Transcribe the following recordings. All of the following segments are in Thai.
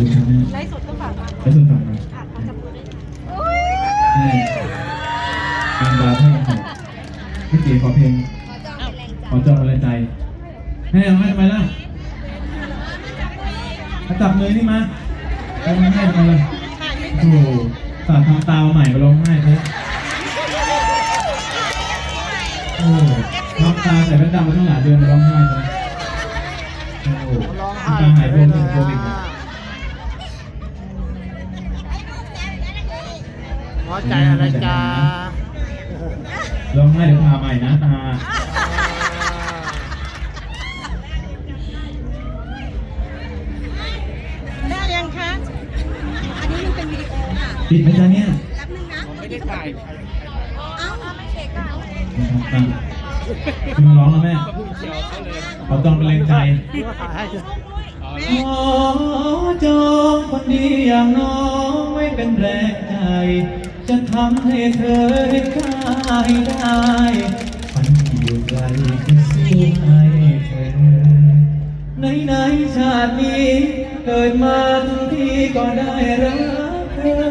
ดีครับแม่ไลฟ์สดก็ฝากมาไปส่วนฝั่งมาอะขอจับมือด้วยนะให้การดาวให้ของพี่เก๋ขอเพลงขอจองอะไรใจให้เอาให้ทำไมล่ะมาจับมือนี่มาเอามาให้ทำไมล่ะโอ้โหสาดทำตาใหม่มาร้องไห้เลยโอ้โหทำตาใส่แว่นดำมาตั้งหลายเดือนมาร้องไห้เลยโอ้โหร้องน้ำไห้ตาหายโพลเป็นโควิด นะหัวใจอะไรจ้าร้องไห้เดี๋ยวพาใหม่นะตาได้ยังคะ อันนี้มันเป็นวิดีโอค่ะปิดไหมจ๊ะเนี่ยแป๊บนึงนะไม่ได้ถ่ายเอ้าไม่เช็คอะครับคุณมาร้องแล้วแม่เชียวเขาเลยขอจองเป็นแรงใจที่ว่าถ่ายให้ขอจองคนดีอย่างน้องไว้เป็นแรงใจจะทำให้เธอเห็นค่าให้ได้ฝันที่อยู่ไกลจะสู้ให้เธอในในชาตินี้เกิดมาทั้งทีก็ได้รักเธอ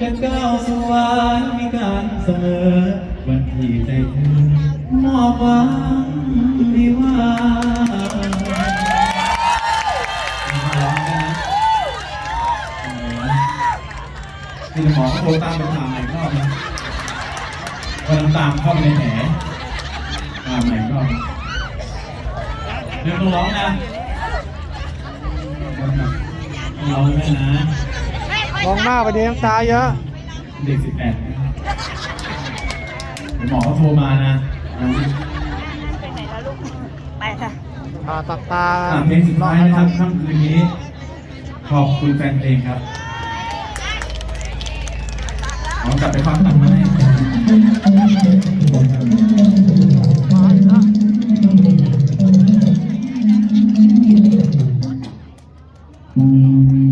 จะก้าวสวรรค์มีการเสมอวันที่ใจเธอมอบหวังดีว่า คือหมอก็โทรตามไปถามใหม่กรอบนะวันตามเข้าไปในแผลตามใหม่กรอบนะเดี๋ยวต้องร้องนะร้องแม่นะมองหน้าไปดีน้ำตาเยอะ เด็กสิบแปดครับเดี๋ยวหมอก็โทรมานะไปค่ะผ่าตัดตาเพลงสุดท้ายนะครับค่ำคืนนี้ ขอบคุณแฟนเพลงครับ ขอกลับไปฟังตังมาให้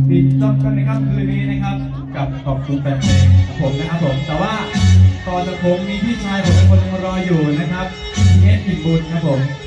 ปิดจบกันนะครับคืนนี้นะครับ กับขอบคุณแฟนเพลงผมนะครับผม แต่ว่าก่อนจะผมมีพี่ชายผมเป็นคนหนึงรออยู่นะครับเอสอิบุญครับผม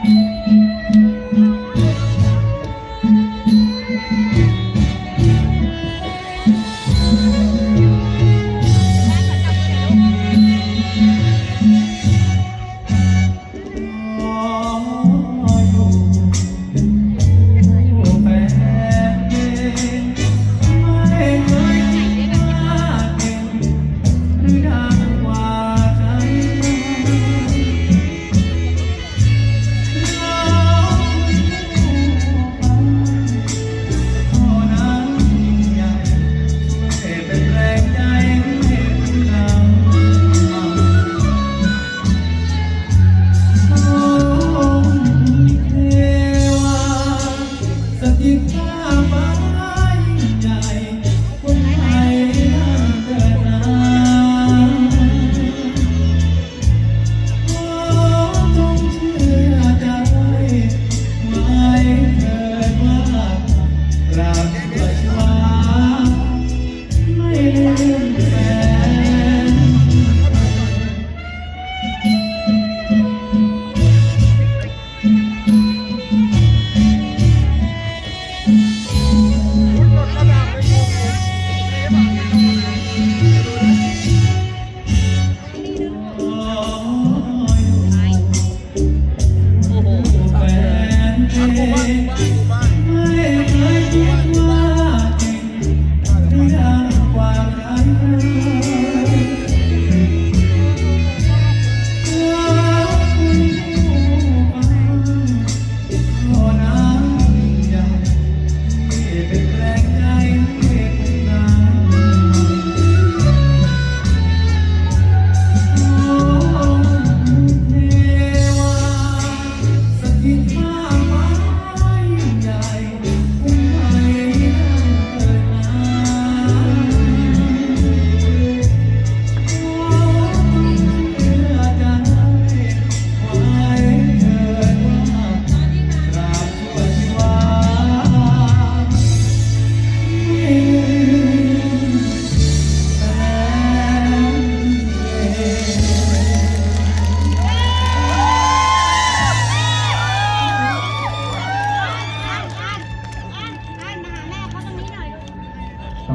ข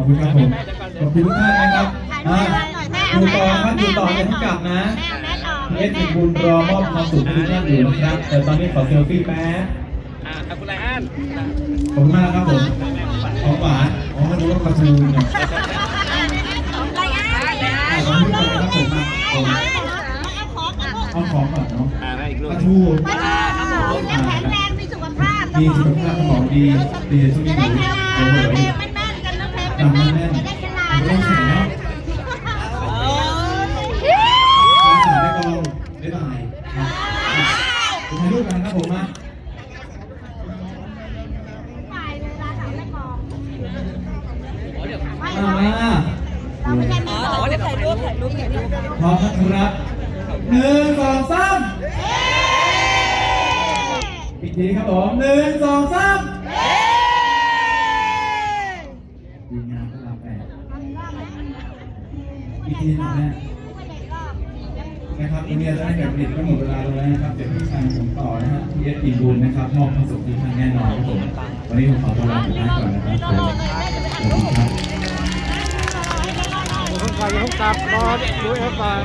คุณครับผมขอบคุณทุกท่านนะครับอะอยู่ต่อครับอยู่ต่ออย่าเพิ่งกลับนะแม่เอาแม่ออกพีเอสมีบุญรอมอบความสุขให้ทุกท่านอยู่นะครับ แต่ตอนนี้ขอเซลฟี่แป๊บอ่าคุณไรอันขอบคุณมากครับผมของหวานอ๋อไม่รู้ว่าปลาทูเนี่ยไรอะอะขอบคุณครับผมมาผมเอาของกับลูกเอาของก่อนเนาะอ่าได้อีกรูปปลาทูปลาทูจะแข็งแรงมีสุขภาพมีสุขภาพสมองดีดีช่วงจะนี้ได้หนูแข็งโอ้โห แรงเพลงแม่นๆนะเล่นๆจะได้ฉลาดไม่ต้องแข่งเนะสามได้กองบ๊ายบายครับถ่ายรูปกันครับผมมาไปเลยลาสาวแม่กอเดี๋ยวถ่ายรูปถ่ายรูปถ่ายรูปพร้อมครับหนึ่งสองสามอีกทีครับผมหนึ่งสองสามดีงามก็ลาแปด อีกทีหนึ่งแม่นะครับวันนี้เราได้แบบผลิตก็หมดเวลาแล้วนะครับ เดี๋ยวพี่ชายผมต่อนะฮะพี่เอสอินบุญนะครับมอบความสุขที่ท่านแน่นอนครับผมวันนี้ผมขอตัวลาไปก่อนนะครับขอบคุณครับอย่าเพิ่งไปอบคุณครับรอดูเอฟก่อน